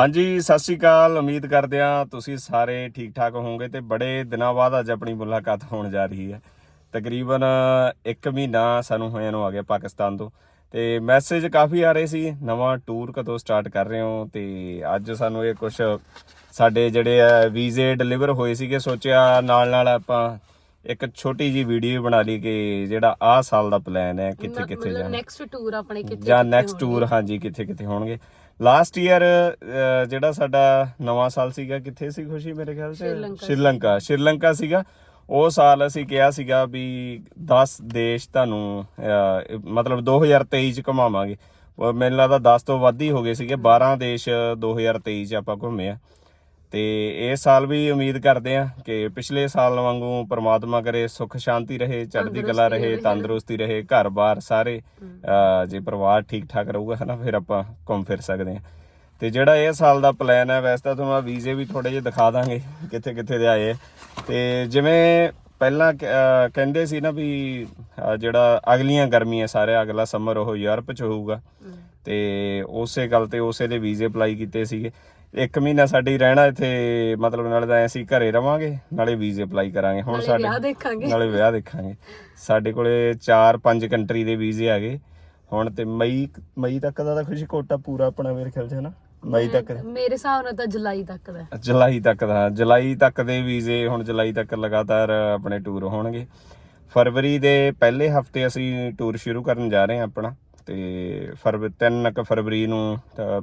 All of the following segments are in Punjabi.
ਹਾਂਜੀ ਸਤਿ ਸ਼੍ਰੀ ਅਕਾਲ। ਉਮੀਦ ਕਰਦੇ ਹਾਂ ਤੁਸੀਂ ਸਾਰੇ ਠੀਕ ਠਾਕ ਹੋਵੋਗੇ ਤੇ ਬੜੇ ਦਿਨਾਂ ਬਾਅਦ ਅੱਜ ਆਪਣੀ ਮੁਲਾਕਾਤ ਹੋਣ ਜਾ ਰਹੀ ਹੈ। ਤਕਰੀਬਨ 1 ਮਹੀਨਾ ਸਾਨੂੰ ਹੋਇਆ ਨੂੰ ਆ ਗਿਆ ਪਾਕਿਸਤਾਨ ਤੋਂ ਤੇ ਮੈਸੇਜ ਕਾਫੀ ਆ ਰਹੇ ਸੀ ਨਵਾਂ ਟੂਰ ਕਦੋਂ ਸਟਾਰਟ ਕਰ ਰਹੇ ਹੋ? ਤੇ ਅੱਜ ਸਾਨੂੰ ਇਹ ਕੁਝ ਸਾਡੇ ਜਿਹੜੇ ਆ ਵੀਜ਼ੇ ਡਿਲੀਵਰ ਹੋਏ ਸੀਗੇ ਸੋਚਿਆ ਨਾਲ ਨਾਲ ਆਪਾਂ ਇੱਕ ਛੋਟੀ ਜੀ ਵੀਡੀਓ ਬਣਾ ਲਈ ਕਿ ਜਿਹੜਾ ਆਹ ਸਾਲ ਦਾ ਪਲਾਨ ਹੈ ਕਿੱਥੇ ਕਿੱਥੇ ਜਾਣਾ। ਨੈਕਸਟ ਟੂਰ ਆਪਣੇ ਕਿੱਥੇ ਜਾਂ ਨੈਕਸਟ ਟੂਰ ਹਾਂਜੀ ਕਿੱਥੇ ਕਿੱਥੇ ਹੋਣਗੇ। ਲਾਸਟ ਈਅਰ ਜਿਹੜਾ ਸਾਡਾ ਨਵਾਂ ਸਾਲ ਸੀਗਾ ਕਿੱਥੇ ਸੀ ਖੁਸ਼ੀ ਮੇਰੇ ਖਿਆਲ ਸੇ ਸ਼੍ਰੀਲੰਕਾ ਸ਼੍ਰੀਲੰਕਾ ਸੀਗਾ। ਉਹ ਸਾਲ ਅਸੀਂ ਕਿਹਾ ਸੀਗਾ ਵੀ 10 ਦੇਸ਼ ਤੁਹਾਨੂੰ ਮਤਲਬ 2023 ਚ ਘੁਮਾਵਾਂਗੇ। ਮੈਨੂੰ ਲੱਗਦਾ 10 ਤੋਂ ਵੱਧ ਹੀ ਹੋ ਗਏ ਸੀਗੇ। 12 ਦੇਸ਼ 2023 ਚ ਆਪਾਂ ਘੁੰਮੇ ਆ। ਤੇ ਇਸ ਸਾਲ ਵੀ ਉਮੀਦ ਕਰਦੇ ਆ ਕਿ ਪਿਛਲੇ ਸਾਲ ਵਾਂਗੂ ਪ੍ਰਮਾਤਮਾ ਕਰੇ ਸੁਖ ਸ਼ਾਂਤੀ ਰਹੇ ਚੜ੍ਹਦੀ ਕਲਾ ਰਹੇ ਤੰਦਰੁਸਤੀ ਰਹੇ ਘਰ-ਬਾਰ ਸਾਰੇ ਜੇ ਪਰਿਵਾਰ ਠੀਕ ਠਾਕ ਰਹੂਗਾ ਹਨਾ ਫਿਰ ਆਪਾਂ ਘੁੰਮ ਫਿਰ ਸਕਦੇ ਆ ਤੇ ਜਿਹੜਾ ਇਹ ਸਾਲ ਦਾ ਪਲਾਨ ਹੈ ਵੈਸੇ ਤਾਂ ਤੁਹਾਨੂੰ ਵੀਜ਼ੇ ਵੀ ਥੋੜੇ ਜਿਹੇ ਦਿਖਾ ਦਾਂਗੇ ਕਿੱਥੇ ਕਿੱਥੇ ਦੇ ਆਏ। ਤੇ ਜਿਵੇਂ ਪਹਿਲਾਂ ਕ- ਅਹ, ਕਹਿੰਦੇ ਸੀ ਨਾ ਵੀ ਅਹ, ਜਿਹੜਾ ਅਗਲੀਆਂ ਗਰਮੀਆਂ ਸਾਰੇ ਅਗਲਾ ਸਮਰ ਉਹ ਯੂਰਪ ਚ ਹੋਊਗਾ। ਤੇ ਉਸੇ ਗੱਲ ਤੇ ਉਸੇ ਦੇ ਵੀਜ਼ੇ ਅਪਲਾਈ ਕੀਤੇ ਸੀਗੇ। ਇੱਕ ਮਹੀਨਾ ਸਾਡੀ ਰਹਿਣਾ ਇੱਥੇ ਮਤਲਬ ਨਾਲੇ ਤਾਂ ਅਸੀਂ ਘਰੇ ਰਵਾਂਗੇ ਨਾਲੇ ਵੀਜ਼ੇ ਅਪਲਾਈ ਕਰਾਂਗੇ। ਹੁਣ ਸਾਡੇ ਵਿਆਹ ਦੇਖਾਂਗੇ। ਨਾਲੇ ਵਿਆਹ ਦੇਖਾਂਗੇ। ਸਾਡੇ ਕੋਲੇ 4-5 ਕੰਟਰੀ ਦੇ ਵੀਜ਼ੇ ਹੈਗੇ। ਹੁਣ ਤੇ ਮਈ ਮਈ ਤੱਕ ਦਾ ਤਾਂ ਖੁਸ਼ੀ ਕੋਟਾ ਪੂਰਾ ਆਪਣਾ ਮੇਰੇ ਖਿਆਲ ਚ ਹੈ ਨਾ ਮਈ ਤੱਕ ਮੇਰੇ ਹਿਸਾਬ ਨਾਲ ਤਾਂ ਜੁਲਾਈ ਤੱਕ ਦਾ। ਜੁਲਾਈ ਤੱਕ ਦਾ ਜੁਲਾਈ ਤੱਕ ਦੇ ਵੀਜ਼ੇ ਹੁਣ ਜੁਲਾਈ ਤੱਕ ਲਗਾਤਾਰ ਆਪਣੇ ਟੂਰ ਹੋਣਗੇ। ਫਰਵਰੀ ਦੇ ਪਹਿਲੇ ਹਫ਼ਤੇ ਅਸੀਂ ਟੂਰ ਸ਼ੁਰੂ ਕਰਨ ਜਾ ਰਹੇ ਹਾਂ ਆਪਣਾ ਤੇ ਫਰਵਰੀ 3 ਕੁ ਫਰਵਰੀ ਨੂੰ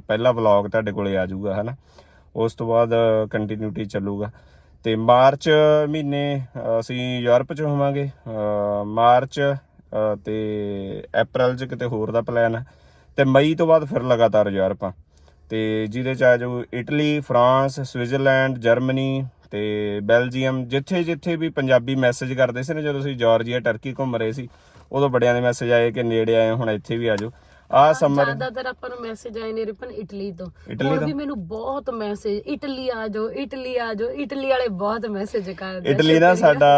ਪਹਿਲਾ ਵਲੌਗ ਤੁਹਾਡੇ ਕੋਲੇ ਆ ਜਾਊਗਾ ਹਨਾ? ਉਸ ਤੋਂ ਬਾਅਦ ਕੰਟੀਨਿਊਟੀ ਚੱਲੂਗਾ। ਤੇ ਮਾਰਚ ਮਹੀਨੇ ਅਸੀਂ ਯੂਰਪ ਚ ਹੋਵਾਂਗੇ। ਮਾਰਚ ਤੇ ਅਪ੍ਰੈਲ ਚ ਕਿਤੇ ਹੋਰ ਦਾ ਪਲਾਨ ਹੈ। ਤੇ ਮਈ ਤੋਂ ਬਾਅਦ ਫਿਰ ਲਗਾਤਾਰ ਯੂਰਪ ਆ ਤੇ ਜਿਹਦੇ ਚ ਆ ਜਾਊ ਇਟਲੀ ਫਰਾਂਸ ਸਵਿਟਜ਼ਰਲੈਂਡ ਜਰਮਨੀ ਤੇ ਬੈਲਜੀਅਮ ਜਿੱਥੇ ਜਿੱਥੇ ਵੀ ਪੰਜਾਬੀ ਮੈਸੇਜ ਕਰਦੇ ਸੀ ਨਾ ਜਦੋਂ ਅਸੀਂ ਜਾਰਜੀਆ ਟਰਕੀ ਘੁੰਮ ਰਹੇ ਸੀ ਉਦੋਂ ਬੜਿਆਂ ਦੇ ਮੈਸੇਜ ਆਏ ਕਿ ਨੇੜੇ ਆਏ ਹੁਣ ਇੱਥੇ ਵੀ ਆ ਜਾਓ ਆ ਸਮਰ ਜ਼ਿਆਦਾਤਰ ਆਪਾਂ ਨੂੰ ਮੈਸੇਜ ਆਏ ਨੇ ਰਿਪਨ ਇਟਲੀ ਤੋਂ। ਇਟਲੀ ਵੀ ਮੈਨੂੰ ਬਹੁਤ ਮੈਸੇਜ ਇਟਲੀ ਆ ਜਾਓ ਇਟਲੀ ਆ ਜਾਓ ਇਟਲੀ ਵਾਲੇ ਬਹੁਤ ਮੈਸੇਜ ਕਰਦੇ। ਇਟਲੀ ਨਾ ਸਾਡਾ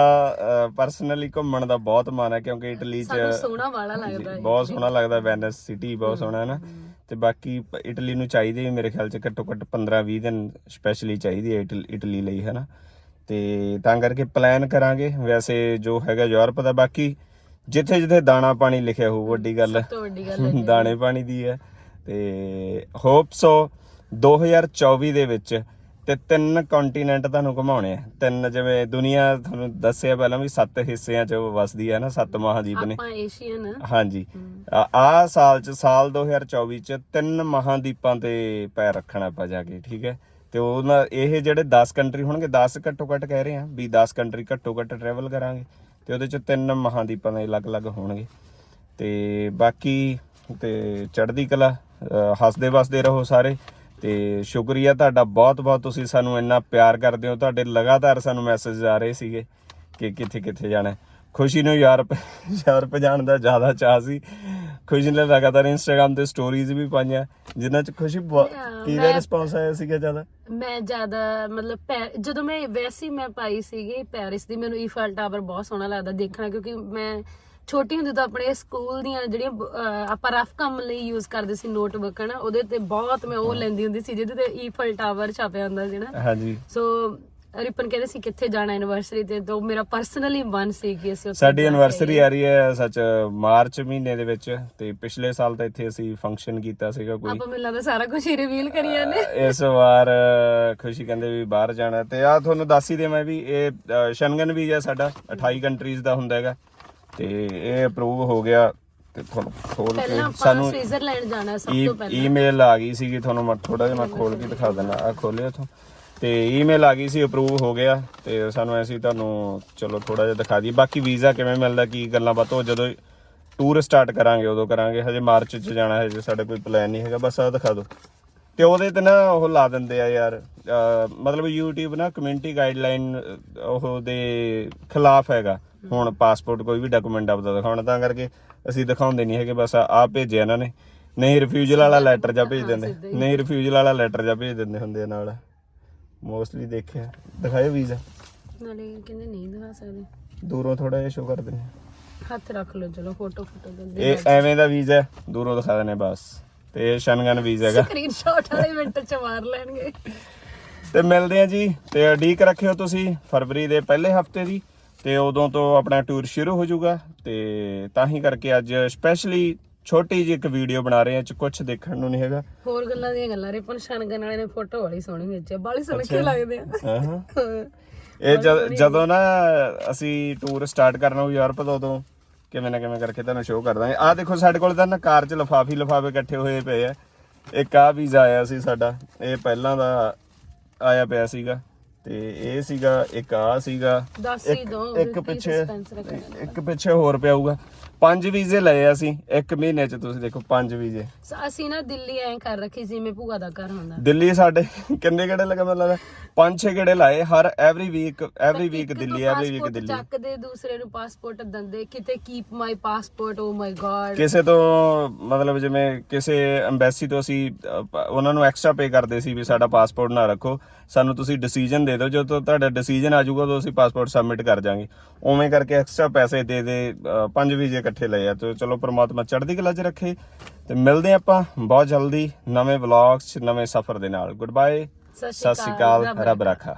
ਪਰਸਨਲੀ ਘੁੰਮਣ ਦਾ ਬਹੁਤ ਮਨ ਹੈ ਕਿਉਂਕਿ ਇਟਲੀ ਚ ਸਾਨੂੰ ਸੋਹਣਾ ਵਾਲਾ ਲੱਗਦਾ ਹੈ ਬਹੁਤ ਸੋਹਣਾ ਲੱਗਦਾ ਵੈਨਿਸ ਸਿਟੀ ਬਹੁਤ ਸੋਹਣਾ ਹੈ ਨਾ। ਤੇ ਬਾਕੀ ਇਟਲੀ ਨੂੰ ਚਾਹੀਦੇ ਵੀ ਮੇਰੇ ਖਿਆਲ ਚ ਘੱਟੋ ਘੱਟ 15-20 ਦਿਨ ਸਪੈਸ਼ਲੀ ਚਾਹੀਦੀ ਹੈ ਇਟਲ- ਲਈ ਹੈ ਨਾ ਤੇ ਤਾਂ ਕਰਕੇ ਪਲਾਨ ਕਰਾਂਗੇ। ਵੈਸੇ ਜੋ ਹੈਗਾ ਯੂਰਪ ਦਾ ਬਾਕੀ ਜਿੱਥੇ ਜਿੱਥੇ ਦਾਣਾ ਪਾਣੀ ਲਿਖਿਆ ਹੋਊ ਵੱਡੀ ਗੱਲ ਤੋਂ ਵੱਡੀ ਗੱਲ ਹੈ। ਦਾਣੇ ਪਾਣੀ ਦੀ ਹੈ। ਤੇ ਹੋਪ ਸੋ 2024 ਦੇ ਵਿੱਚ ਤੇ ਤਿੰਨ ਕੰਟੀਨੈਂਟ ਤੁਹਾਨੂੰ ਘੁਮਾਉਣੇ ਆ। ਤਿੰਨ ਜਿਵੇਂ ਦੁਨੀਆ ਤੁਹਾਨੂੰ ਦੱਸਿਆ ਪਹਿਲਾਂ ਵੀ ਸੱਤ ਹਿੱਸਿਆਂ ਚ ਵਸਦੀ ਹੈ ਨਾ ਸੱਤ ਮਹਾਦੀਪ ਨੇ। ਆਪਾਂ ਏਸ਼ੀਅਨ ਹਾਂਜੀ। ਆ ਸਾਲ ਚ ਸਾਲ 2024 ਚ ਤਿੰਨ ਮਹਾਦੀਪਾਂ ਤੇ ਪੈਰ ਰੱਖਣਾ ਆਪਾਂ ਜਾ ਕੇ ਠੀਕ ਹੈ? ਤੇ ਉਹਨਾਂ ਇਹ ਜਿਹੜੇ 10 ਕੰਟਰੀ ਹੋਣਗੇ 10 ਘੱਟੋ ਘੱਟ ਕਹਿ ਰਹੇ ਆ ਵੀ 10 ਕੰਟਰੀ ਘੱਟੋ ਘੱਟ ਟਰੈਵਲ ਕਰਾਂਗੇ। ਤੇ ਉਹਦੇ ਚ ਤਿੰਨ ਮਹਾਦੀਪਾਂ ਦੇ ਅਲੱਗ-ਅਲੱਗ ਹੋਣਗੇ। ਤੇ ਬਾਕੀ ਤੇ ਚੜ੍ਹਦੀ ਕਲਾ ਹੱਸਦੇ ਵਸਦੇ ਰਹੋ ਸਾਰੇ। ਤੇ ਸ਼ੁਕਰੀਆ ਤੁਹਾਡਾ ਬਹੁਤ-ਬਹੁਤ ਤੁਸੀਂ ਸਾਨੂੰ ਇੰਨਾ ਪਿਆਰ ਕਰਦੇ ਹੋ ਤੁਹਾਡੇ ਲਗਾਤਾਰ ਸਾਨੂੰ ਮੈਸੇਜ ਆ ਰਹੇ ਸੀਗੇ ਕਿ ਕਿੱਥੇ ਕਿੱਥੇ ਜਾਣਾ। ਖੁਸ਼ੀ ਨੂੰ ਯੂਰਪ ਯੂਰਪ ਜਾਣ ਦਾ ਜ਼ਿਆਦਾ ਚਾਹ ਸੀ ਖੁਸ਼ੀ ਨੇ ਲਗਾਤਾਰ ਇੰਸਟਾਗ੍ਰam ਤੇ ਸਟੋਰੀਜ਼ ਵੀ ਪਾਈਆਂ ਜਿਨ੍ਹਾਂ ਚ ਖੁਸ਼ੀ ਕਿਹਦਾ ਰਿਸਪੌਂਸ ਆਇਆ ਸੀਗਾ ਜ਼ਿਆਦਾ ਮੈਂ ਜ਼ਿਆਦਾ ਮਤਲਬ ਜਦੋਂ ਮੈਂ ਵੈਸੇ ਮੈਂ ਪਾਈ ਸੀਗੀ ਪੈਰਿਸ ਦੀ ਮੈਨੂੰ ਈਫਲ ਟਾਵਰ ਬਹੁਤ ਸੋਹਣਾ ਲੱਗਦਾ ਦੇਖਣਾ ਕਿਉਂਕਿ ਮੈਂ ਛੋਟੀ ਹੁੰਦੀ ਤਾਂ ਆਪਣੇ ਸਕੂਲ ਦੀਆਂ ਜਿਹੜੀਆਂ ਅਹ ਆਪਾਂ ਰਫ ਕੰਮ ਲਈ ਯੂਜ਼ ਕਰਦੇ ਸੀ ਨੋਟਬੁੱਕ ਨਾ ਉਹਦੇ ਤੇ ਬਹੁਤ ਮੈਂ ਉਹ ਲੈਂਦੀ ਹੁੰਦੀ ਸੀ ਜਿਹਦੇ ਤੇ ਈਫਲ ਟਾਵਰ ਛਾਪਿਆ ਹੁੰਦਾ ਸੀ ਨਾ ਹਾਂਜੀ। ਸੋ ਰਿਪਨ ਕਹਿੰਦੇ ਸੀ ਕਿੱਥੇ ਜਾਣਾ ਐਨਵਰਸਰੀ ਤੇ ਤਾਂ ਉਹ ਮੇਰਾ ਪਰਸਨਲੀ ਮਨ ਸੀ ਕਿ ਅਸੀਂ ਉੱਥੇ ਸਾਡੀ ਜਾ ਕੇ ਐਨਵਰਸਰੀ ਆ ਰਹੀ ਹੈ ਸੱਚ ਮਾਰਚ ਮਹੀਨੇ ਦੇ ਵਿੱਚ ਤੇ ਪਿਛਲੇ ਸਾਲ ਤਾਂ ਇੱਥੇ ਅਸੀਂ ਫੰਕਸ਼ਨ ਕੀਤਾ ਸੀਗਾ ਕੋਈ। ਆਪਾਂ ਮੈਨੂੰ ਲੱਗਦਾ ਸਾਰਾ ਕੁਝ ਹੀ ਰਿਵੀਲ ਕਰੀ ਜਾਂਦੇ। ਇਸ ਵਾਰ ਖੁਸ਼ੀ ਕਹਿੰਦੇ ਵੀ ਬਾਹਰ ਜਾਣਾ ਤੇ ਆ ਤੁਹਾਨੂੰ ਦੱਸ ਹੀ ਦੇਵਾਂ ਵੀ ਇਹ ਸ਼ੰਗਨ ਵੀਜ਼ਾ ਸਾਡਾ 28 ਕੰਟਰੀਜ਼ ਦਾ ਹੁੰਦਾ ਹੈਗਾ। ਤੇ ਇਹ ਅਪਰੂਵ ਹੋ ਗਿਆ ਤੇ ਤੁਹਾਨੂੰ ਖੋਲ ਪਹਿਲਾਂ ਕੇ ਆਪਾਂ ਸਾਨੂੰ ਸਵਿਟਜ਼ਰਲੈਂਡ ਜਾਣਾ ਸਭ ਈ- ਤੋਂ ਪਹਿਲਾਂ। ਈਮੇਲ ਆ ਗਈ ਸੀਗੀ ਤੁਹਾਨੂੰ ਮੈਂ ਥੋੜਾ ਜਿਹਾ ਮੈਂ ਖੋਲ ਕੇ ਦਿਖਾ ਦਿੰਦਾ ਆ ਖੋਲਿਓ ਇਥੋਂ। ਤੇ ਈਮੇਲ ਆ ਗਈ ਸੀ ਅਪਰੂਵ ਹੋ ਗਿਆ ਤੇ ਸਾਨੂੰ ਐਸੀ ਤੁਹਾਨੂੰ ਚਲੋ ਥੋੜਾ ਜਿਹਾ ਦਿਖਾ ਦਈਏ। ਬਾਕੀ ਵੀਜ਼ਾ ਕਿਵੇਂ ਮਿਲਦਾ ਕੀ ਗੱਲਾਂ ਬਾਤਾਂ ਉਹ ਜਦੋਂ ਟੂਰ ਸਟਾਰਟ ਕਰਾਂਗੇ ਉਦੋਂ ਕਰਾਂਗੇ। ਹਜੇ ਮਾਰਚ ਚ ਜਾਣਾ ਹੈ ਜੇ ਸਾਡਾ ਕੋਈ ਪਲਾਨ ਨਹੀਂ ਹੈਗਾ ਬਸ ਆ ਦਿਖਾ ਦਿਓ। ਤੇ ਉਹਦੇ ਤੇ ਨਾ ਉਹ ਲਾ ਦਿੰਦੇ ਆ ਯਾਰ ਮਤਲਬ YouTube ਨਾ ਕਮਿਊਨਿਟੀ ਗਾਈਡਲਾਈਨ ਉਹ ਦੇ ਖਿਲਾਫ ਹੈਗਾ। ਹੁਣ ਪਾਸਪੋਰਟ ਕੋਈ ਵੀ ਡਾਕੂਮੈਂਟ ਆਪਦਾ ਦਿਖਾਉਣਾ ਤਾਂ ਕਰਕੇ ਅਸੀਂ ਦਿਖਾਉਂਦੇ ਨਹੀਂ ਹੈਗੇ ਬਸ ਆ ਭੇਜਿਆ ਇਹਨਾਂ ਨੇ। ਨਹੀਂ ਰਿਫਿਊਜ਼ਲ ਵਾਲਾ ਲੈਟਰ ਜਾਂ ਭੇਜ ਦਿੰਦੇ। ਨਹੀਂ ਰਿਫਿਊਜ਼ਲ ਵਾਲਾ ਲੈਟਰ ਜਾਂ ਭੇਜ ਦਿੰਦੇ ਹੁੰਦੇ ਨਾਲ। ਮੋਸਟਲੀ ਦੇਖਿਆ। ਦਿਖਾਇਓ ਵੀਜ਼ਾ ਨਾਲੇ ਕਹਿੰਦੇ ਨਹੀਂ ਦਿਖਾ ਸਕਦੇ। ਦੂਰੋਂ ਥੋੜਾ ਜਿਹਾ ਸ਼ੋ ਕਰ ਦਿੰਦੇ ਹੱਥ ਰੱਖ ਲਓ ਚਲੋ ਫੋਟੋ ਫੋਟੋ ਦੇ ਇਹ ਐਵੇਂ ਦਾ ਵੀਜ਼ਾ ਦੂਰੋਂ ਦਿਖਾ ਦਿੰਦੇ ਬਸ। ਤੇ ਸ਼ਨਗਨ ਵੀਜ਼ਾ ਹੈਗਾ। ਸਕਰੀਨਸ਼ਾਟ ਵਾਲੇ ਮਿੰਟ ਚ ਮਾਰ ਲੈਣਗੇ। ਤੇ ਮਿਲਦੇ ਆ ਜੀ ਤੇ ਉਡੀਕ ਰੱਖਿਓ ਤੁਸੀਂ ਫਰਵਰੀ ਦੇ ਪਹਿਲੇ ਹਫ਼ਤੇ ਦੀ ਤੇ ਉਦੋਂ ਤੋਂ ਆਪਣਾ ਟੂਰ ਸ਼ੁਰੂ ਹੋ ਜਾਊਗਾ। ਤੇ ਤਾਂ ਹੀ ਕਰਕੇ ਅੱਜ ਸਪੈਸ਼ਲੀ ਛੋਟੀ ਜਿਹੀ ਇੱਕ ਵੀਡੀਓ ਬਣਾ ਰਹੇ ਆ ਚ ਕੁਝ ਦੇਖਣ ਨੂੰ ਨਹੀਂ ਹੈਗਾ। ਹੋਰ ਗੱਲਾਂ ਦੀਆਂ ਗੱਲਾਂ ਰਿਪਨ ਸ਼ਨਗਨ ਵਾਲੇ ਨੇ ਫੋਟੋ ਵਾਲੀ ਸੋਹਣੀ ਵਿੱਚ ਬਾਲੀ ਸੋਹਣੇ ਲੱਗਦੇ ਆ। ਹਾਂ। ਇਹ ਜਦ- ਨਾ ਅਸੀਂ ਟੂਰ ਸਟਾਰਟ ਕਰਨਾ ਯੂਰਪ ਤੋਂ ਉਦੋਂ ਕਿਵੇਂ ਨਾ ਕਿਵੇਂ ਕਰਕੇ ਤੁਹਾਨੂੰ ਸ਼ੋਅ ਕਰ ਦਾਂਗੇ ਆਹ ਦੇਖੋ ਸਾਡੇ ਕੋਲ ਤਾਂ ਨਾ ਕਾਰ 'ਚ ਲਫਾਫੀ ਲਫਾਫੇ ਇਕੱਠੇ ਹੋਏ ਪਏ ਆ। ਇੱਕ ਆ ਵੀਜ਼ਾ ਆਇਆ ਸੀ ਸਾਡਾ। ਇਹ ਪਹਿਲਾਂ ਦਾ ਆਇਆ ਪਿਆ ਸੀਗਾ। ਤੇ ਇਹ ਸੀਗਾ ਇੱਕ ਆ ਸੀਗਾ ਦੱਸ ਹੀ ਇੱਕ- ਪਿੱਛੇ ਇੱਕ ਪਿੱਛੇ ਹੋਰ ਪਿਆਊਗਾ। ਪੰਜ ਵੀਜ਼ੇ ਲਏ ਅਸੀਂ ਇੱਕ ਮਹੀਨੇ 'ਚ ਤੁਸੀਂ ਦੇਖੋ ਪੰਜ ਵੀਜ਼ੇ। ਅਸੀਂ ਨਾ ਦਿੱਲੀ ਐਂ ਕਰ ਰੱਖੀ ਸੀ ਜਿਵੇਂ ਭੂਆ ਦਾ ਘਰ ਹੁੰਦਾ। ਦਿੱਲੀ ਸਾਡੇ ਕਿੰਨੇ ਗੇੜੇ ਲਗਾ ਮੈਨੂੰ ਲੱਗਦਾ ਪੰਜ ਛੇ ਗੇੜੇ ਲਾਏ ਹਰ ਐਵਰੀ ਵੀਕ ਐਵਰੀ ਵੀਕ ਇੱਕ ਤੋਂ Delhi every week passport Delhi. ਚੱਕਦੇ ਦੂਸਰੇ ਨੂੰ ਪਾਸਪੋਰਟ ਦਿੰਦੇ ਕਿਤੇ keep my passport oh my God ਕਿਸੇ ਤੋਂ ਮਤਲਬ ਜਿਵੇਂ ਕਿਸੇ ਐਮਬੈਸੀ ਤੋਂ ਅਸੀਂ ਪ- ਉਹਨਾਂ ਨੂੰ ਐਕਸਟਰਾ ਪੇ ਕਰਦੇ ਸੀ ਵੀ ਸਾਡਾ ਪਾਸਪੋਰਟ ਨਾ ਰੱਖੋ। ਸਾਨੂੰ ਤੁਸੀਂ ਡਿਸੀਜਨ ਦੇ ਦਿਓ ਜਦੋਂ ਤੁਹਾਡਾ ਡਿਸੀਜਨ ਆ ਜਾਊਗਾ ਉਦੋਂ ਅਸੀਂ ਪਾਸਪੋਰਟ ਸਬਮਿਟ ਕਰ ਜਾਾਂਗੇ। ਉਵੇਂ ਕਰਕੇ ਐਕਸਟਰਾ ਪੈਸੇ ਦੇ ਦੇ ਪੰਜ ਵੀਜ਼ੇ ਇਕੱਠੇ ਲਏ ਆ। ਤੇ ਚਲੋ ਪ੍ਰਮਾਤਮਾ ਚੜ੍ਹਦੀ ਕਲਾ 'ਚ ਰੱਖੇ। ਤੇ ਮਿਲਦੇ ਆਪਾਂ ਬਹੁਤ ਜਲਦੀ ਨਵੇਂ ਵਲੌਗਸ ਨਵੇਂ ਸਫ਼ਰ ਦੇ ਨਾਲ। ਗੁੱਡ ਬਾਏ ਸਤਿ ਸ਼੍ਰੀ ਅਕਾਲ। ਰੱਬ ਰੱਖਾ।